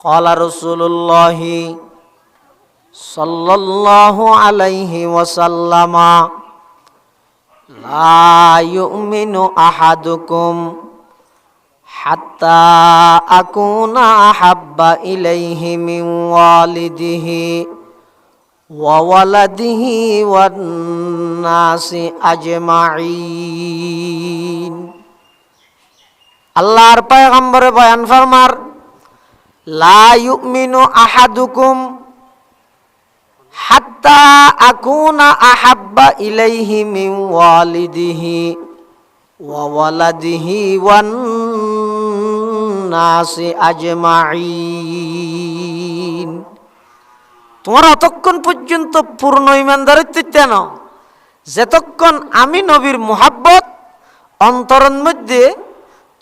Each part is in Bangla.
قال رسول الله صلى الله عليه وسلم لا يؤمن أحدكم حتى أكون أحب إليه من والده وولده والناس أجمعين আল্লাহর পয়গম্বরে বয়ান ফরমার লা ইউমিনু আহাদুকুম হাত্তা আকুনা আহাব্বা ইলাইহি মিন ওয়ালিদিহি ওয়া ওয়ালাদিহি ওয়ান নাসি আজমাইন তোমার অতক্ষণ পর্যন্ত পূর্ণ ইমানদারিত্ব না যেতক্ষণ আমি নবীর মোহাব্বত অন্তরের মধ্যে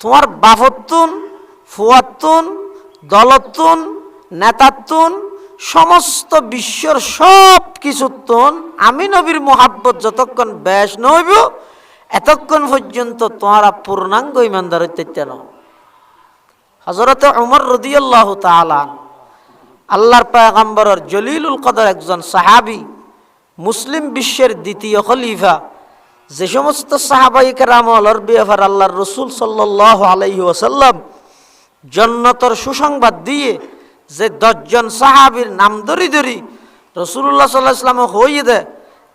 তোমার বাফত্তুন, ফুয়াত্তুন দলত্তুন, নেতাত্তুন, সমস্ত বিশ্বর সব কিছুত্তুন, আমি নবীর মোহাব্বত যতক্ষণ ব্যাস নইব, এতক্ষণ পর্যন্ত তোমারা পূর্ণাঙ্গ ইমানদার হইতে না হজরতে উমর রদিয়াল্লাহ তালান আল্লাহর পায়গাম্বরের জলিলুল কদর একজন সাহাবি, মুসলিম বিশ্বের দ্বিতীয় খলিফা, যে সমস্ত কেরামলর বিয়াফার আল্লাহর রসুল সাল্লাহ আলাইহি ওসাল্লাম জন্নতর সুসংবাদ দিয়ে যে দশজন সাহাবির নাম ধরি ধরি রসুল্লাহ সাল্লাহ ইসলামে হইয়ে দে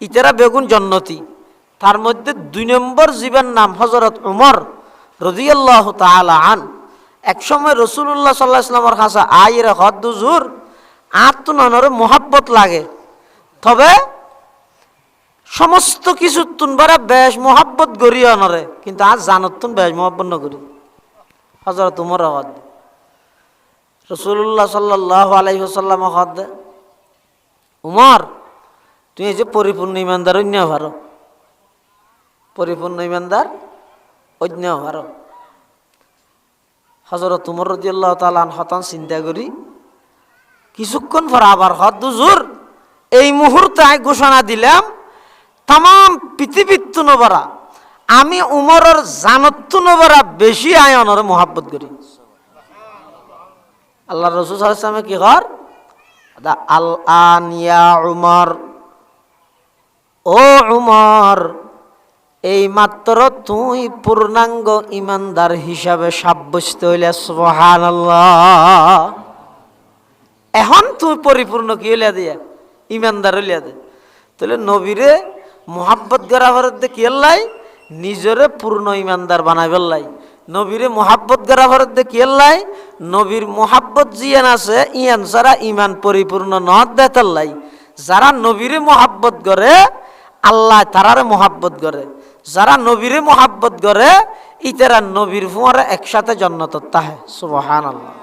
ইতারা বেগুন জন্নতি। তার মধ্যে দুই নম্বর জীবের নাম হজরত উমর রদিয়াল্লাহ তালা আন। একসময় রসুল্লাহ সাল্লাহ ইসলামর কাছে আইরে হদ্দুজুর আত্ম ননরে মোহাব্বত লাগে। তবে সমস্ত কিছু তুনবারা বেশ মোহাব্বত গড়ি অনরে কিন্তু আজ জানত তুন বেশ মোহাব্বত নগরি। হজরত উমর হদ। রসুল্লাহ সাল্লাহ আলাইসাল্লাম হদ, উমর এই যে পরিপূর্ণ ইমানদার অন্য ভারো পরিপূর্ণ ইমানদার অন্য ভারো হজরত উমর রদিয়াল্লাহ তালান হতান চিন্তা করি, কিছুক্ষণ পর আবার হদ দুজুর এই মুহূর্তে ঘোষণা দিলাম, তাম, পৃথিবীর নবরা আমি উমরের জানত নবরা বেশি আয়নের মোহাব্বত করি। আল্লাহ রসুল সালামে কি কর আল আন ইয়া উমর। ও উমর, এই মাত্র তুই পূর্ণাঙ্গ ইমানদার হিসাবে সাব্যস্ত হইলে সুবহান এখন তুই পরিপূর্ণ কি হইলে দিয়া ইমানদার হইলে দে। তাহলে নবীরে মোহাব্বত করা ভারত কি লাই নিজরে পূর্ণ ইমানদার বানাই লাই নবীরে মোহাব্বত ভারত কি লাই নবীর মোহাব্বত জিয়ান আছে, ইয়ান সারা ইমান পরিপূর্ণ নদ দেতাল্লাই যারা নবীরে মোহাব্বত করে আল্লাহ তারারে মোহাব্বত করে যারা নবীরে মোহাব্বত করে ইতারা নবীর ফুয়ারে একসাথে জন্নত তাহে সুবহান আল্লাহ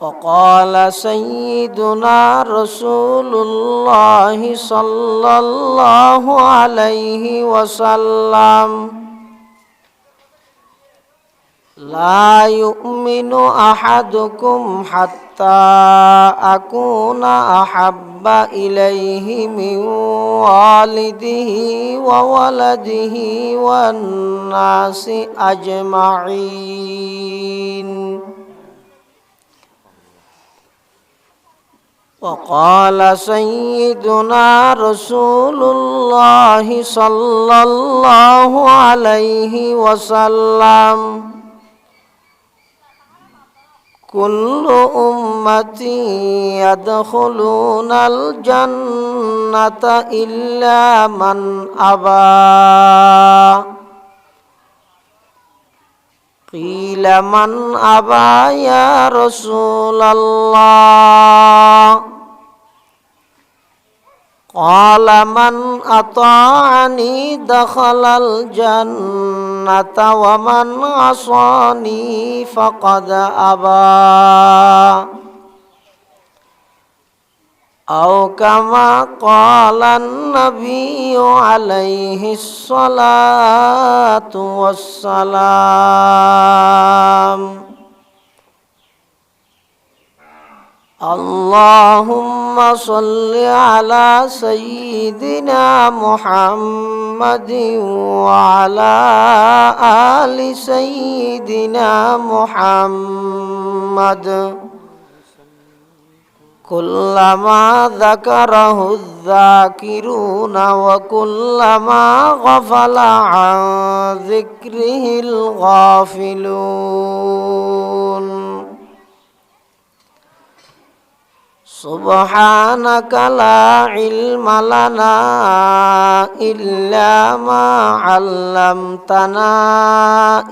وقال سيدنا رسول الله صلى الله عليه وسلم لا يؤمن أحدكم حتى أكون أحب إليه من والده وولده والناس أجمعين. وقال سيدنا رسول الله صلى الله عليه وسلم كل أمتي يدخلون الجنة إلا من أبى قيل من أبى يا رسول الله قال من أطاعني دخل الجنة ومن عصاني فقد أبى أو كما قال النبي عليه الصلاة والسلام. اللهم صل على سيدنا محمد وعلى آل سيدنا محمد. كلما ذكره الذاكرون وكلما غفل عن ذكره الغافلون سبحانك لا علم لنا إلا ما علمتنا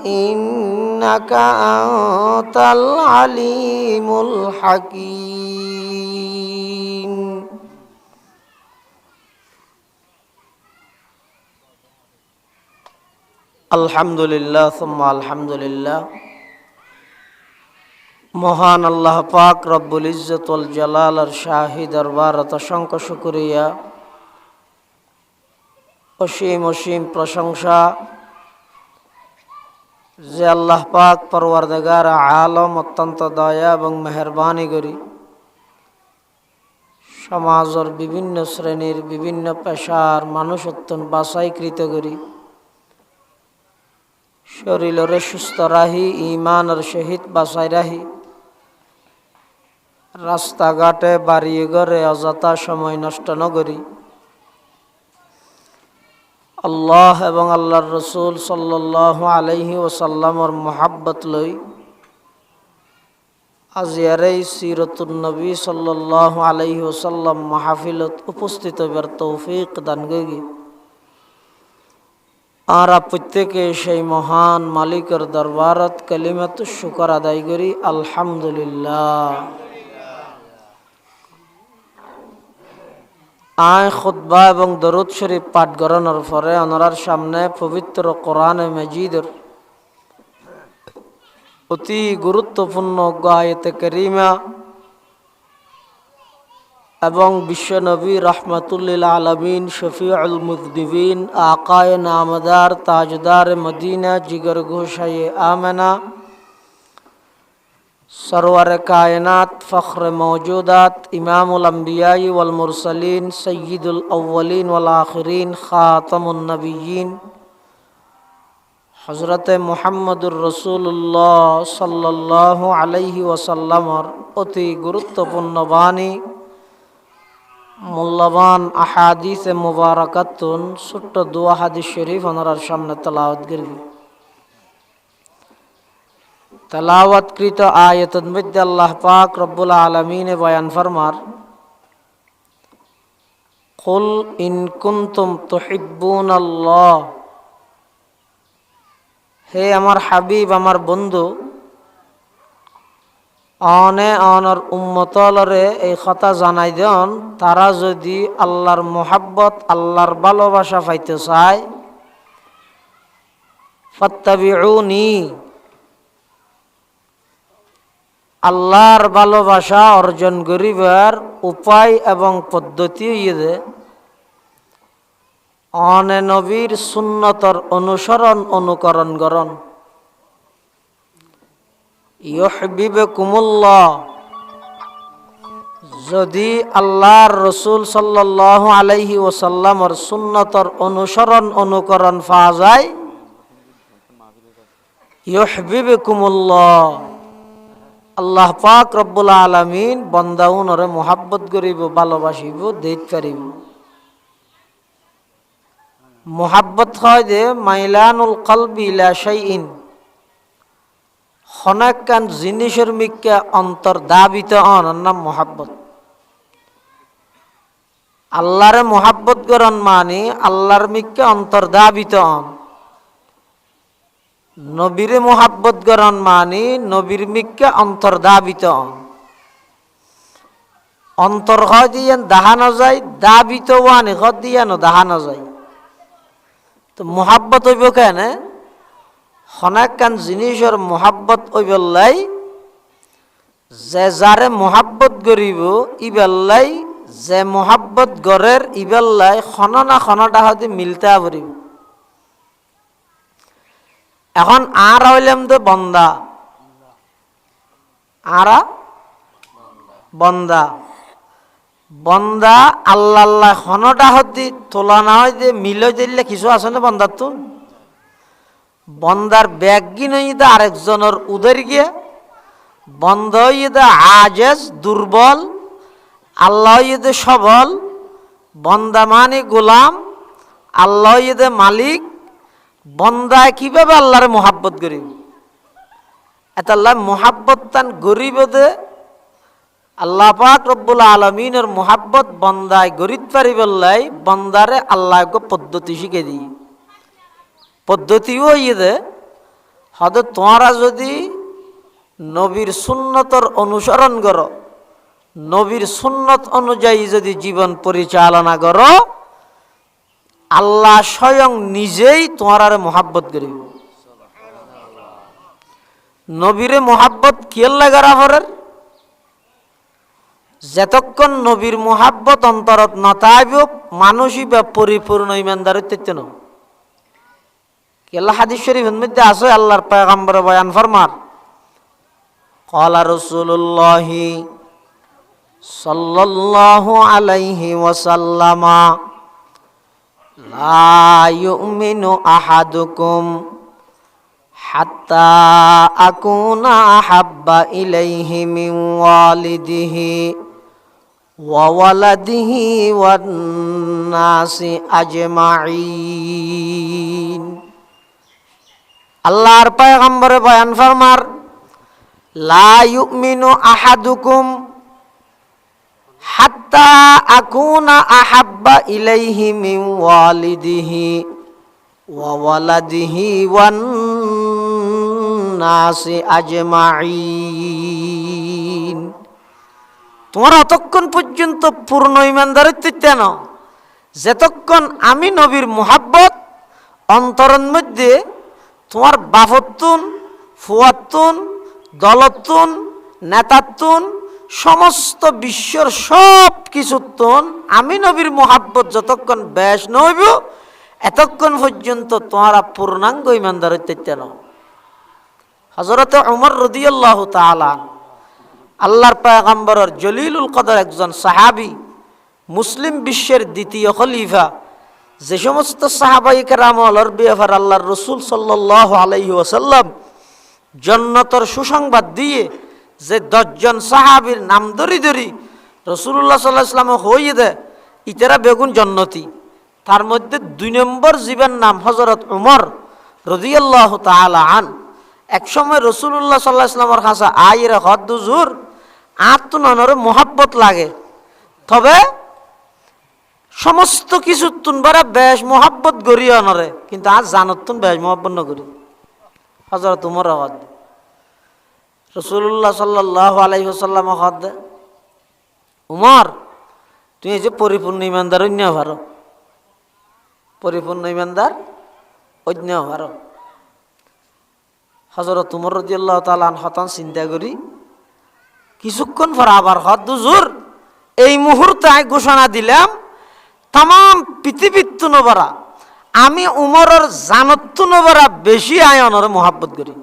إنك أنت العليم الحكيم الحمد لله ثم الحمد لله মহান আল্লাহ পাক রব্বুল ইজ্জতুল জালালার শাহী দরবারত অসংখ্য শুকরিয়া। অসীম অসীম প্রশংসা যে আল্লাহ পাক পরওয়ারদেগার আলম অত্যন্ত দয়া এবং মেহরবানি করি। সমাজের বিভিন্ন শ্রেণির বিভিন্ন পেশার মানুষ অত্যন্ত বাছাইকৃত করি। শরীরের সুস্থ রাহি ইমানের শহীদ বাসাই রাহি। রাস্তাঘাটে বাড়ি ঘরে অযথা সময় নষ্ট নগরী আল্লাহ এবং আল্লাহর রসুল সাল্লাহ আলহি ওসাল্লামর মোহাব্বত লই আজিয়ার এই সিরতুল নবী সাল্লাহ আলহি ওসাল্লাম মাহফিলত উপস্থিত হবার তৌফিক দান গি আর প্রত্যেকে সেই মহান মালিকের দরবারত কালিমাত শুকর আদায় করি। আলহামদুলিল্লাহ। আয় খুদ্া এবং দরুদ শরীফ পাঠ করানোর পরে অনরার সামনে পবিত্র কোরআন মজিদের অতি গুরুত্বপূর্ণ গায়তে করিমা এবং বিশ্বনবী রহমতুল্লিল আলমিন শফিউল মুজদিবিন, আকায় নামদার, তাজদার, মদিনা, জিগর ঘোষায় আমেনা সরওয়ার কায়নাত ফখর মৌজুদাত ইমামুল আম্বিয়াই ওয়াল মুরসলিন, সৈয়দুল আউ্বলিন ওয়াল আখরিন খাতমুন্নবীন হজরত মোহাম্মদুর রসুল্লাহ সাল্লাহ আলাইহি ওয়াসাল্লামর অতি গুরুত্বপূর্ণ বাণী মূল্যবান আহাদিসে মুবারকাতুন, ছোট্ট দোয়া হাদিস শরীফ ওনার সামনে তেলাওয়াত তেলাওয়াতকৃত আয়তন মধ্যে আল্লাহ পাক রব্বুল আলমিনে বয়ান ফরমার, কুল ইন কুনতুম তুহিব্বুন আল্লাহ হে আমার হাবিব, আমার বন্ধু, অনে অনর উম্মতলরে এই কথা জানাই দেন, তারা যদি আল্লাহর মোহাব্বত, আল্লাহর ভালোবাসা পাইতে চায়, ফত্তাবিউনি আল্লাহর ভালোবাসা অর্জন করিবার উপায় এবং পদ্ধতি ইয়ে অনে নবীর সুন্নতর অনুসরণ, অনুকরণ করণ। ইয়হবিবকুমুল্লাহ যদি আল্লাহর রসুল সাল্লাহ আলাইহি ওসাল্লামর সুন্নতর অনুসরণ, অনুকরণ পাওয়া যায় ইয়হবিবকুমুল্লাহ আল্লাহ পাক রব্বুল আলমিন বন্দাউনরে মোহাব্বত করিব, ভালোবাসিব দেখ পারিব মোহাব্বত হয় যে, মাইলানুল কলবি শাইইন। হনাকান জিনিসের মিক্কা অন্তর দাবিত ওর নাম মোহাব্বত। আল্লাহরে মোহাব্বত করন মানে আল্লাহর মিক্কা অন্তর দাবিত অন। নবীরে মোহাব্বত করন মানি, নবীর মিক্কা অন্তর দাবিত। অন অন্তর হয় দিয়ে দাহানো যায় দাবিত ওয়ানি হদ দিয়ানো দাহানো যায় তো মোহাব্বত হইব কেন? হনাকান জিনিসের মোহাব্বত ওইবেল্লাই যে যারে মোহাব্বত করিব ইবেল্লাই যে মোহাব্বত গড়ের ইবেল্লাই খননা খনটা হয়তো মিলতে পারিব এখন আর হইলাম তো বন্দা। আরা? বন্দা। বন্দা আল্লাহ আল্লাহ খনটা হতি তোলা না হয় যে মিলে দিলে কিছু আছে না বন্দার তো? বন্দার ব্যাগ গিনইদা আরেকজনের উদের গিয়ে। বন্ধ ইদা আজেজ, দুর্বল। আল্লাহ সবল। বন্দা মানে গোলাম। আল্লাহ মালিক। বন্দায় কীভাবে আল্লাহরে মোহাব্বত করিব? এত আল্লাহ মোহাব্বত তান গরিব দে। আল্লাহ পাক রব্বুল আলমিনের মোহাব্বত বন্দায় গরিব পারিবল্লাই বন্দারে আল্লাহ পদ্ধতি শিখে দিই। পদ্ধতিও ইয়ে হয়তো তোমরা যদি নবীর সুন্নতর অনুসরণ করো, নবীর সুন্নত অনুযায়ী যদি জীবন পরিচালনা করো আল্লাহ স্বয়ং নিজেই তোমার মোহাব্বত করিব। নবীরে মোহাব্বত কিয়ের লাগার আফরের? যতক্ষণ নবীর মোহাব্বত অন্তরত নতাইব মানুষই বা পরিপূর্ণ ইমানদার ইত্যাদি নয় কেলা হাদিস শরীফের মধ্যে আছে, আল্লাহর পয়গম্বর বয়ান ফরমার, কলা রসুল্লাহ সাল্লাল্লাহু আলাইহি ওয়াসাল্লামা লা ইউমিনু আহাদুকুম হাত্তা আকুনা আহাব্বা ইলাইহি মিন ওয়ালিদিহি ওয়া ওয়ালাদিহি ওয়ান নাসি আজমাইন আল্লাহর পয়গম্বরে বয়ান ফরমার লা ইউমিনু আহাদুকুম হাত্তা আকুনা আহাব্বা ইলাইহি মিন ওয়ালিদিহি ওয়া ওয়ালাদিহি ওয়ান নাসি আজমাইন তোমার অতক্ষণ পর্যন্ত পূর্ণ ইমানদারিত্ব না যেতক্ষণ আমি নবীর মোহাব্বত, অন্তরের মধ্যে তোমার বাফত্তুন, ফুয়াত্তুন, দলত্তুন, নেতাত্তুন সমস্ত বিশ্বর সব কিছুত্তুন আমি নবীর মোহাব্বত যতক্ষণ ব্যাস নইব, এতক্ষণ পর্যন্ত তোমারা পূর্ণাঙ্গ ইমানদার হইতে ন হজরতে উমর রদিয়াল্লাহ তালা আল্লাহর পায়গাম্বরের জলিলুল কদর একজন সাহাবি, মুসলিম বিশ্বের দ্বিতীয় খলিফা, যে সমস্ত সাহাবাই কেরামলর বিয়েফার আল্লাহর রসুল সাল্লাহ আলাইহি ওসাল্লাম জন্নতর সুসংবাদ দিয়ে যে দশজন সাহাবির নাম ধরি ধরি রসুল্লাহ সাল্লাহ ইসলামে হইয়ে দে ইতারা বেগুন জন্নতি। তার মধ্যে দুই নম্বর জীবের নাম হজরত উমর রদিয়াল্লাহ তালা আন। একসময় রসুল্লাহ সাল্লাহ ইসলামর হাসা আইর হদ্দুজুর আত্মনরে মহাব্বত লাগে। তবে সমস্ত কিছু তুনবারা বেশ মহাব্বত গড়িয়ে অনরে কিন্তু আজ জানত তুন বেশ মোহাব্বত নগরি হজরত উমর হদ রসুল্লাহ সাল্লাহ আলাইসাল্লাম হদ উমর, তুই এই যে পরিপূর্ণ ইমানদার অন্য ভারো পরিপূর্ণ ইমানদার অন্য ভারো হজরত উমর রদিয়াল্লাহ তালান হতান চিন্তা করি, কিছুক্ষণ পর আবার হদ দুজুর এই মুহূর্তে ঘোষণা দিলাম তাম পৃথিবীর তুনবরা আমি উমরের জানত তুনবরা বেশি আয়নের মহাব্বত করি।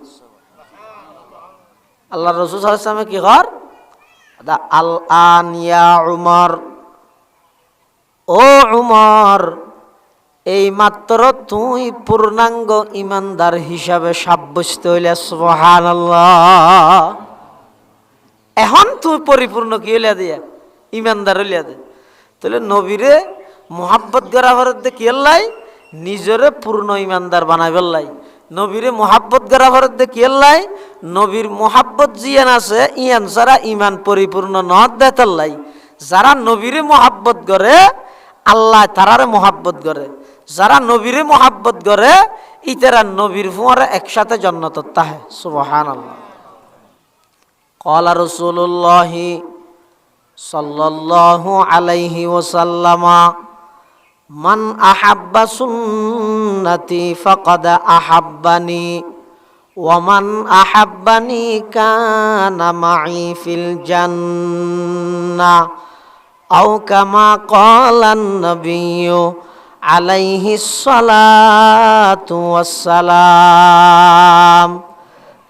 আল্লাহ রসুল সাল্লামে কি দা আল আন ইয়া উমর। ও উমর, এই মাত্র তুই পূর্ণাঙ্গ ইমানদার হিসাবে সাব্যস্ত হইলে সুবহান এখন তুই পরিপূর্ণ কি হইলে দিয়া ইমানদার হইলে দে। তাহলে নবীরে মোহাব্বত করা ভারত কি নিজরে পূর্ণ ইমানদার বানাই লাই। নবীরে মোহাব্বত গেরাফারত দেখি, এল্লাই, নবীর মোহাব্বত জিয়ান আছে, ইয়ান যারা ইমান পরিপূর্ণ নহত দেতাল্লাই যারা নবীরে মোহাব্বত করে, আল্লাহ তারার মোহাব্বত করে। যারা নবীরে মোহাব্বত করে, ইতারা নবীর ফুয়ারে একসাথে জন্নত তাহে সুবহান আল্লাহ কলা রসুল্লাহি সাল্লাল্লাহু আলাইহি ওসাল্লামা মান আহাব্বা সুন্নতি ফকদ আহাব্বানি ওয়ামান আহাব্বানি কানা মাই ফিল জান্না, আও কামা কলান নবিয়্য আলাইহি সালাতু ওয়াসসালাম।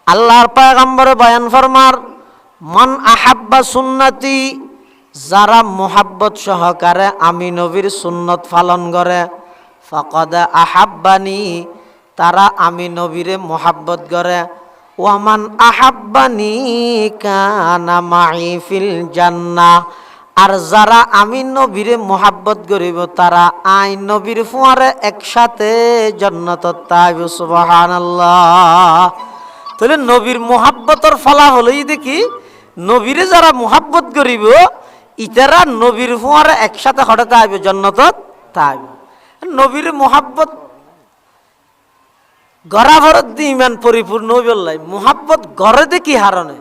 আল্লাহর পয়গম্বর বয়ান ফরমার, মন আহাব্বা সুন্নতি যারা মোহাব্বত সহকারে আমি নবীর সুন্নত পালন করে, ফকদ আহাব্বানি, তারা আমি নবীরে মোহাব্বত করে। ওয়ামান আহাব্বানি কানা মাই ফিল জান্নাহ, আর যারা আমি নবীরে মোহাব্বত করিব, তারা আই নবীর ফুয়ারে একসাথে জন্নত তাহলে নবীর মোহাব্বতর ফলাফলই দেখি, নবীরে যারা মোহাব্বত করিব ইতারা নবীর ফুয়ারে একসাথে হঠাৎ আইব জন্নত তাইব নবীর মোহাব্বত গড়া ভরত দি ইমান পরিপূর্ণ হইবল্লাই মোহাব্বত গড়ে দেখি হারণে।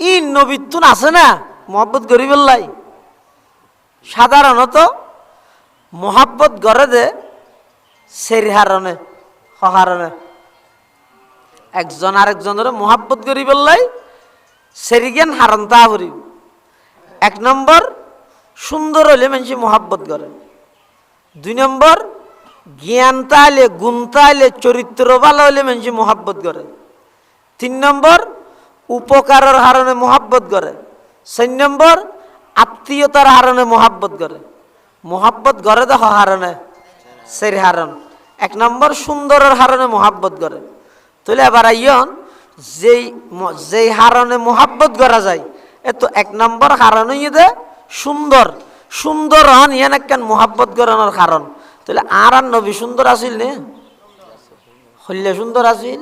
ই নবীর তুন আছে না? মোহাব্বত করিবল্লাই সাধারণত মোহাব্বত গড়ে দে, সেরি হারণে সহারণে একজন আরেকজনের মোহাব্বত করি বললাই সেরিগেন হারণ তা করিব এক নম্বর, সুন্দর হলে মানুষ মোহাব্বত করে। দুই নম্বর, জ্ঞান তাইলে, গুণ তাইলে, চরিত্র ভালো হলে মানুষ মোহাব্বত করে। তিন নম্বর, উপকারের হারণে মোহাব্বত করে। চার নম্বর, আত্মীয়তার হারণে মোহাব্বত করে। মোহাব্বত করে দেখ হারণে সেরি হারণ। এক নম্বর, সুন্দরের হারণে মোহাব্বত করে। তাহলে এবার আইয়ন, যেই যেই হারণে মোহাব্বত করা যায় এত এক নম্বর কারণ দে সুন্দর। সুন্দর হন ইয়ান একখান মোহাব্বত করানোর কারণ। তাহলে আর আর নবী সুন্দর আছিল নে? হল্লে সুন্দর আছিল।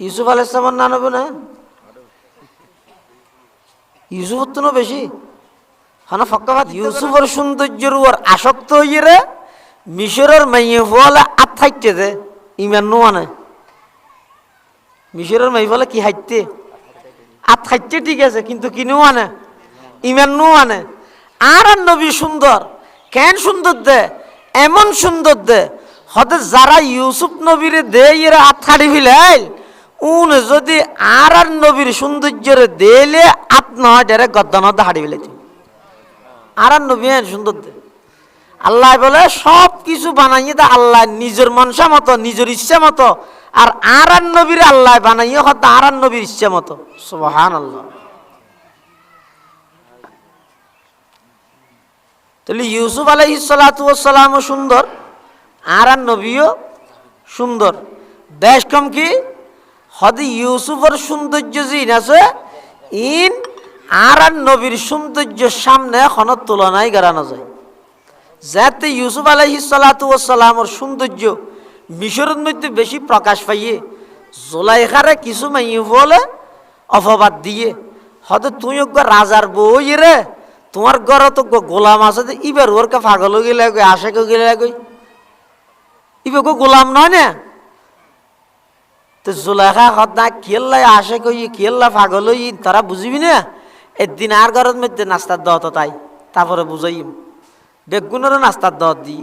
ইউসুফ আল ইসলামের না নবী না? ইউসুফর তো বেশি। হ্যাঁ ফক্কাবাদ ইউসুফের সৌন্দর্যের উপর আসক্ত হইয়ে রে, মিশরের মাইয়ে ফলে আত থাকতে দে। ইমান নোয়া না মিশরের মাই বলে কি হাইতে আত খাইতে ঠিক আছে, কিন্তু কিনেও আনে ইমানও আনে। আর আর নবী সুন্দর, কেন সুন্দর দে, এমন সুন্দর দে। হতে যারা ইউসুফ নবীরে দে এরা ফিলাইল উন যদি আর আর নবীর সৌন্দর্যরে দেলে আত নয় ডেরে গদ্দানত হাড়ি ফেলেছে আর আর নবী সুন্দর দে। আল্লাহ বলে সব কিছু বানাইয়ে দা, আল্লাহ নিজের মনসা মতো, নিজের ইচ্ছা মতো আর আর আর নবীর আল্লাহ বানাইয়ে হতো আর আর নবীর ইচ্ছা মতো। সুবহান আল্লাহ তাহলে ইউসুফ আলহি সালাতামও সুন্দর আর আর নবীও সুন্দর। বেশ কম কি? হদি ইউসুফের সৌন্দর্য জিন আছে, ইন আর আর নবীর সৌন্দর্যের সামনে এখনও তুলনায় গড়ানো যায়। যাতে ইউসুফ আলহি সালাতামর সৌন্দর্য মিশরের মধ্যে বেশি প্রকাশ পাইয়ে, জোলাইখারে কিছু মাইয়ে বলে অপবাদ দিয়ে, হয়তো তুই রাজার বই রে, তোমার ঘরে তো গোলাম আছে ইবার ওরকে পাগল গেলে গই আসে কেউ গেলে গই ইবে গো গোলাম নয় না? তো জোলাইখা সদা খেললাই আসে কই খেললা পাগল হই তারা বুঝিবি না? একদিন আর ঘরের মধ্যে নাস্তার দত তাই, তারপরে বুঝাইম। বেগুনেরও নাস্তার দত দি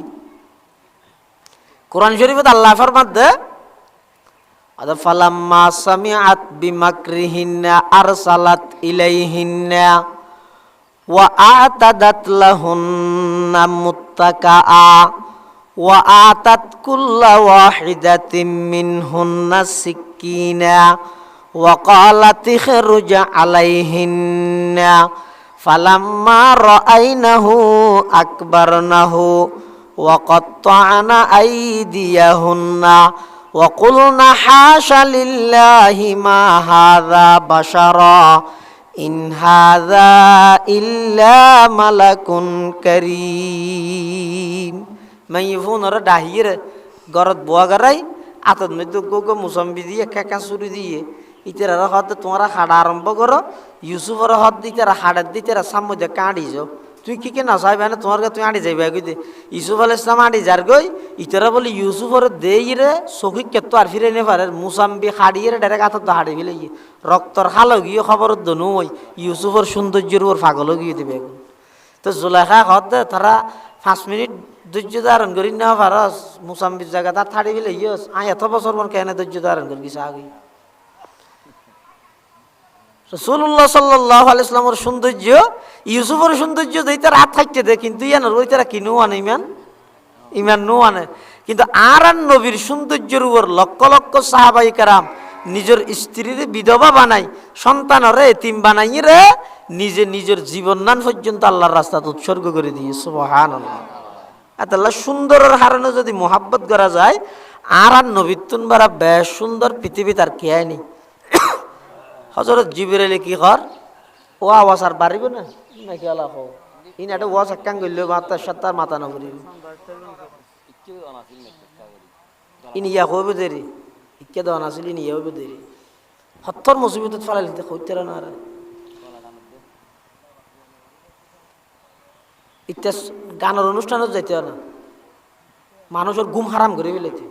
Quran juri pun Allah firman deh. Ada falam masami at arsalat ilaihinna wa atadat lahunna muttaqaa wa atat kulla wahidat minhunna sikina wa qalat khiruja alaihinna falam ma ra'ainahu akbarnahu وقطعن أيديهن وقلن حاش لله ما هذا بشرا إن هذا إلا ملك كريم من يفون ডাহির গরত বুয়া গরাই আতত মধ্যে গো মুসম্বি দিয়ে কাকা চুরি দিয়ে ইতারা হতে তোমরা হাড়া আরম্ভ করো ইউসুফের হত দিতারা হাড়ার দিতারা সামনে কাঁড়ি যাও তুই কি কে না চাইবে না? তোমার তুই আড়ি যাইবা কইতে ইউসুফ আল ইসলাম আড়ি যার গই, ইতারা বলি, ইউসুফের দেই রে চকি কেতো আর ফিরে নে পারে, মুসাম্বি হাড়িয়ে ডাইরেক্ট আতত হাড়ি ফেলে রক্তর হালো গিয়ে খবর দনু ওই, ইউসুফের সৌন্দর্যের ওর পাগলও গিয়ে দিবে এখন। তো জুলেখা হত তারা পাঁচ মিনিট ধৈর্য ধারণ করি না পারস, মুসাম্বির জায়গা তার থাড়ি ফেলে ইয়স আই এত বছর মন কেন ধৈর্য ধারণ করি কিছু আগে? রসুল্লাহ সাল্লাহ আলাইসলামের সৌন্দর্য, ইউসুফের সৌন্দর্য দিতে রাত থাকতে দে কিন্তু ইয়ান ওই তারা কিনু আনে ইমান? ইমান নো আনে। কিন্তু আর আর নবীর সৌন্দর্যের উপর লক্ষ লক্ষ সাহাবাই কারাম নিজের স্ত্রীর বিধবা বানাই সন্তানরে এতিম বানাই রে, নিজে নিজের জীবনান পর্যন্ত আল্লাহর রাস্তাতে উৎসর্গ করে দিয়ে সুবহান আল্লাহ সুন্দরের হারানো যদি মোহাব্বত করা যায়, আর আর নবীতুন বারা বেশ সুন্দর পৃথিবী তার খেয়াই নেই। হজরত জিবিরেলে কি কর? ও আওয়াজ আর বাড়িব না? নাকি আলা ইন একটা ওয়াজ মাথা না করিব ইন ইয়া হইবে দেরি। ইকে দেওয়া নাছিল, ইন ইয়া হইবে দেরি। হত্তর মুসিবত ফালাই লিতে হইতে না আর ইত্যা গানের অনুষ্ঠানত যাইতে না। মানুষের গুম হারাম করে ফেলেছে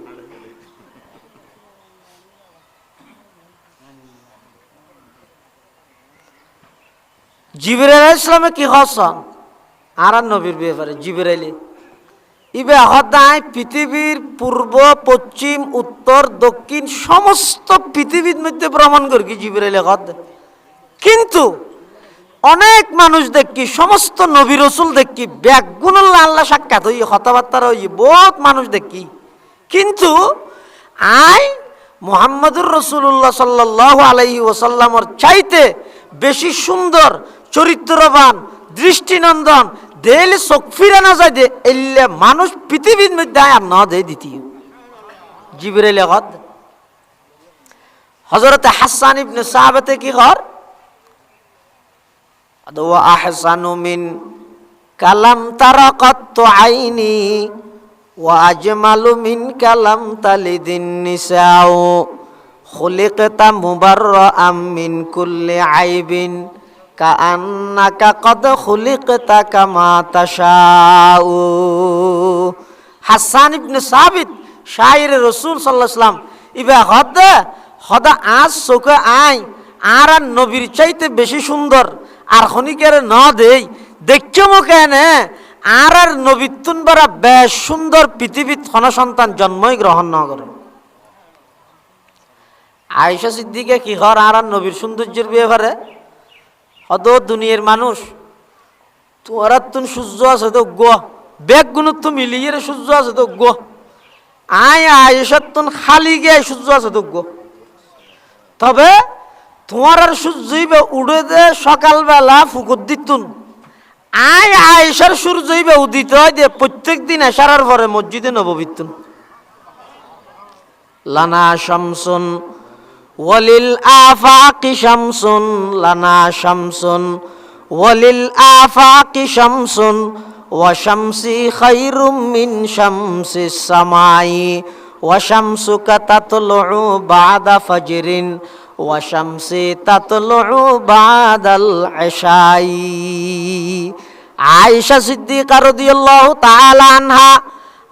জিবিরাইল ইসলামে কি হসন আর নবীর ব্যাপারে জিবিরাইলে। ইবে হদায় পৃথিবীর পূর্ব, পশ্চিম, উত্তর, দক্ষিণ সমস্ত পৃথিবীর মধ্যে ভ্রমণ করি কি জিবিরাইলে হদ কিন্তু অনেক মানুষ দেখি, সমস্ত নবী রসুল দেখি ব্যাগুনুল্লাহ আল্লাহ সাক্ষাৎ হই কথাবার্তা হই বহুত মানুষ দেখি। কিন্তু আই মোহাম্মদুর রসুল্লাহ সাল্লাহ আলাইহি ওসাল্লামর চাইতে বেশি সুন্দর চরিত্রবান, দৃষ্টিনন্দন, দেল চোখ ফিরানো যায় যে এলে মানুষ পৃথিবীর মধ্যে আর ন দেয় দ্বিতীয়। জিবরেল হদ হজরত হাসান ইবনে সাহাবাতে কি কর? ও আহসানু মিন কালাম তারা কত আইনি ও আজমালু মিন কালাম তালিদিন নিসাও খুলিকতা মুবাররা আম মিন কুল্লি আইবিন কান্নাকা কদ খুলিকতা কামা তাশাউ। হাসান ইবনে সাবিত শাহির রসুল সাল্লাহ সাল্লাম ইবা হদ, হদা আজ চোখে আই, আর আর নবীর চাইতে বেশি সুন্দর, আর খনিকের ন দেই, দেখছ মুখে নে আর আর নবীতুন বারা বেশ সুন্দর পৃথিবীত হন সন্তান জন্মই গ্রহণ ন করে। আয়সা সিদ্দিকে কি হর আর আর নবীর সৌন্দর্যের বিয়ে করে? হদ দুনিয়ার মানুষ। তোরা তুন সূর্য আছে তো গো বেগ গুণ তো মিলিয়ে সূর্য আছে তো গো আয় আয়সার তুন খালি গিয়ে সূর্য আছে তো গো তবে তোমার আর সূর্যই উড়ে দে সকালবেলা ফুকুর দিতুন। আয় সূর্যই উদিত হয় দে প্রত্যেক দিন এসারার পরে মসজিদে নববিতুন লানা শামসুন ওয়ালিল আফাকি শামসুন লানা শামসুন। ওয়ালিল আফাকি শামসুন ওয়াশামসি খাইরুম মিন শামসি সামাই। ওয়াশামসুকা তাতলু বাদা ফজরিন। ওয়াশামসি তাতলু বাদাল ইশাই আয়েশা সিদ্দিকা রাদিয়াল্লাহু তাআলা আনহা,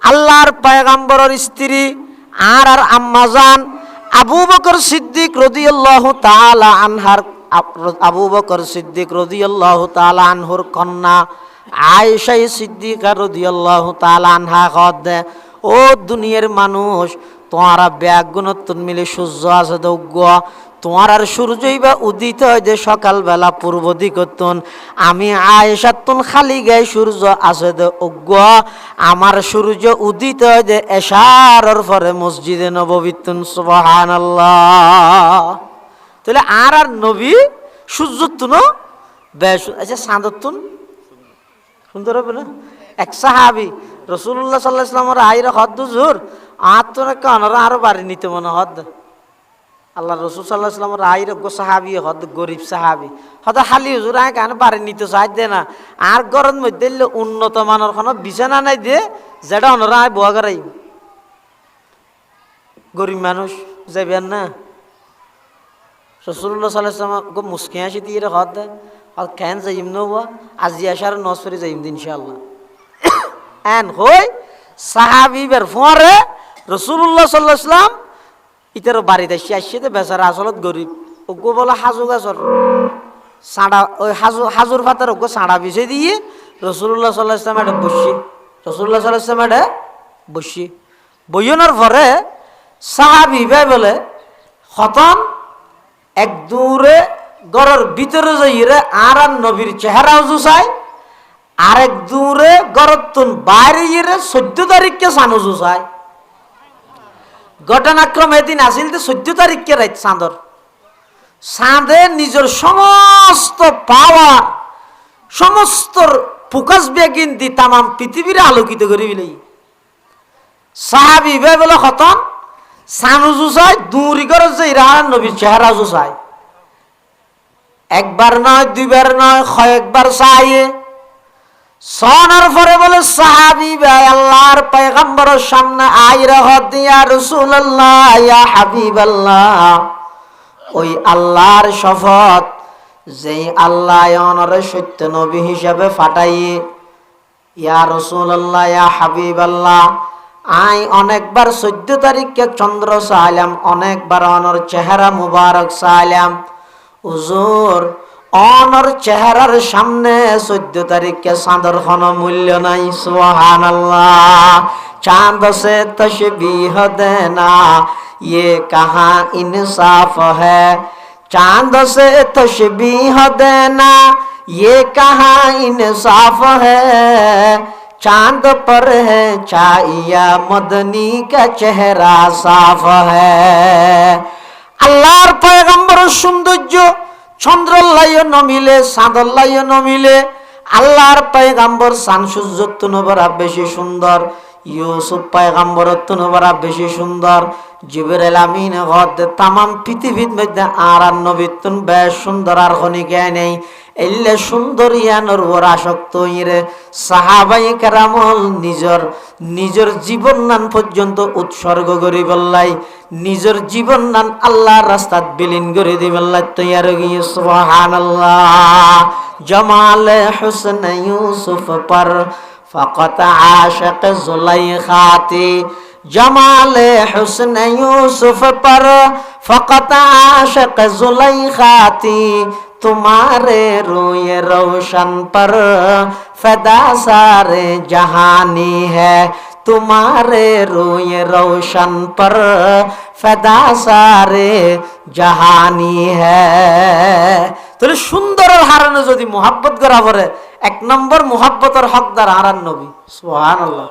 আল্লাহর পয়গম্বরের স্ত্রী আর আর আম্মাজান আবু বকর সিদ্দিক রদিয়াল্লাহ তালা আনহার আবু বকর সিদ্দিক রদিয়াল্লাহ তালা আনহুর কন্যা আয়েশা সিদ্দিকা রদিয়াল্লাহ তালা আনহা হদ ও দুনিয়ার মানুষ, তোমারা ব্যাগ গুণত্ব মিলে সূর্য আছে দৌগ্য তোমার আর সূর্যই বা উদিত হয় যে সকালবেলা পূর্ব দিকতন আমি আয়েশাতুন খালি গায়ে সূর্য আছে দে অজ্ঞ। আমার সূর্য উদিত হয় যে এশারর পরে মসজিদে নববিতুন সুবহানাল্লাহ। তাহলে আর আর নবী সূর্যতুন বেশ আচ্ছা সাঁদতুন সুন্দর হবে না? এক সাহাবি রসুল্লাহ সাল্লাহ ইসলামের আইরে হদ্দ জোর আর তো অনরা আরও বাড়ি নিতে মনে হদ্দ আল্লাহ রসুল সাল্লাহ ইসলামের আইরে গো সাহাবি, হদ গরিব সাহাবি। হদ খালি হুজুর, আয় কেন বাড়ি নিতে দে না। আর গরম মধ্যে উন্নত মানের কোনো বিছানা নাই দিয়ে যেটা অনরা আয় বয়া করাই গরিব মানুষ যাইবেন না। রসুল্লাহ সাল্লাহ গো মুসকে আসি দিয়ে হদ দে। হদ কেন যাইম নবা আজি আসার নস ফেরে যাইম দিন ইনশাআল্লাহ। এন হই, সাহাবি বের ফোয়ারে রসুল্লাহ সাল্লাহ ইসলাম ইতারও বাড়িতে আসি তো বেচারা আসলত গরিব। ওগো বলে, হাজু গাছর। সাঁড়া, ওই হাজু, হাজুর ফাতার ওগো সাঁড়া বিছে দিয়ে রসুল্লাহ সাল্লাহ ইসলাম এটা বসি রসুল্লাহ সাল্লাহ ইসলাম এটা বসি বইয়নের পরে সাহাবি ভাই বলে হতন এক দূরে গড়ের ভিতরে যাইরে আর আর নবীর চেহারা উজু চাই, আরেক দূরে গড়তুন বাইরে ইরে চোদ্দ তারিখকে সানুজু চাই। ঘটনাক্রম এদিন আসিল তো চোদ্দ তারিখকে রাইত চাঁদর। চাঁদে নিজের সমস্ত পাওয়ার, সমস্ত ফোকাস বেগিন দি তামাম পৃথিবীর আলোকিত করে বিলাই সাহাবি ভাই বলে খতন সানুজু চাই দূরি করে যে ইরান নবীর চেহারা জু চাই একবার নয়, দুইবার নয় কয়েকবার চাইয়ে। সনার পরে বলে, সাহাবি ভাই, আল্লাহর পয়গম্বরের সামনে আই রহ দিয়া রসুল্লাহ ইয়া হাবিব আল্লাহ ওই আল্লাহর শপথ, যেই আল্লাহ অনরে সত্য নবী হিসাবে ফাটাইয়ে, ইয়া রসুল্লাহ ইয়া হাবিব আল্লাহ আই অনেকবার চোদ্দ তারিখকে চন্দ্র চাইলাম অনেকবার অনর চেহারা মুবারক চাইলাম হুজুর অনর চেহারার সামনে চোদ্দ তারিখকে চাঁদর কোনো মূল্য নাই সোহান চাঁদ সে তসবিহ দেনা ये कहाँ इंसाफ है चांद से तशबीह देना ये कहाँ इंसाफ है चांद पर है चाइया मदनी का चेहरा साफ है আল্লাহর পয়গম্বরের সৌন্দর্য চন্দ্রল্লাইও নমিলে চাঁদল্লাইও নমিলে আল্লাহর পায়গাম্বর সান সূর্যত্ব নবরা বেশি সুন্দর, ইউসুফ পয়গাম্বর নবরা বেশি সুন্দর জিবের আমিন হদ তামাম পৃথিবীর মধ্যে আর আর নবীতুন বেশ সুন্দর আর খনিকে নেই। এলে সুন্দর ইয়ানোর ওর আসক্ত ইরে সাহাবাই কেরামল নিজর, নিজের জীবন নান পর্যন্ত উৎসর্গ করি বললাই। নিজের জীবন নান আল্লাহর রাস্তাত বিলীন করে দিবেল্লাই তৈয়ার গিয়ে সুবহান আল্লাহ জমাল হুসন ইউসুফ পর, ফকত আশক জুলাইখাতি। जमाल हुसन यूसुफ पर फकत आशक जुलैखा थी तुम्हारे रोए रोशन पर फदा सारे जहानी है। तुम्हारे रोए रोशन पर फदा सारे जहानी है। তাহলে সুন্দরের হারানো যদি মোহাব্বত করা পরে এক নম্বর মোহাব্বতের হকদার হারান নবী সোহান আল্লাহ